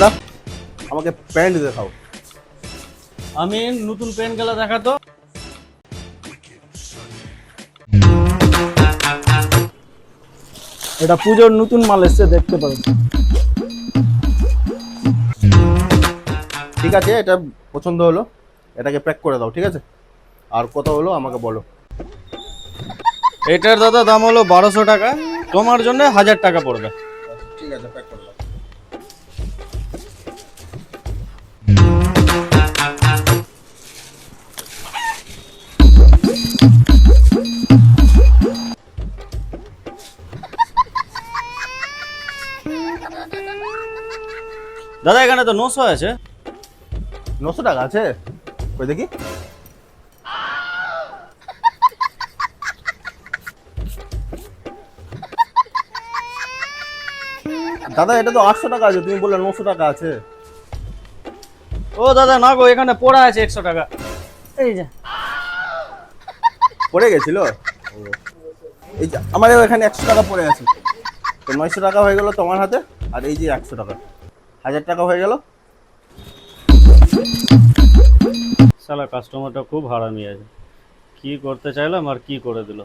দাদা আমাকে প্যান্ট দেখাও। আমি নতুন পেন গেলা দেখাতো। এটা পুজোর নতুন মাল এসছে দেখতে পারো। ঠিক আছে এটা পছন্দ হলো এটাকে প্যাক করে দাও ঠিক আছে? আর কত হলো আমাকে বলো। এটার দাদা দাম হলো বারোশো টাকা তোমার জন্য হাজার টাকা পড়বে। ঠিক আছে প্যাক করে দাও। দাদা এখানে তো নশো আছে। নশো টাকা আছে? ওই দেখি। দাদা এটা তো আটশো টাকা আছে তুমি বললে নশো টাকা আছে। ও দাদা না গো এখানে পড়া আছে একশো টাকা। এই যে। পড়ে গেছিল? এই যে আমার এখানে একশো টাকা পড়ে আছে। তো নয়শো টাকা হয়ে গেল তোমার হাতে? আর এই যে একশো টাকা। হাজার টাকা হয়ে গেল। সালা কাস্টমারটা খুব হারামি আছে। কি করতে চাইলাম আর কি করে দিল?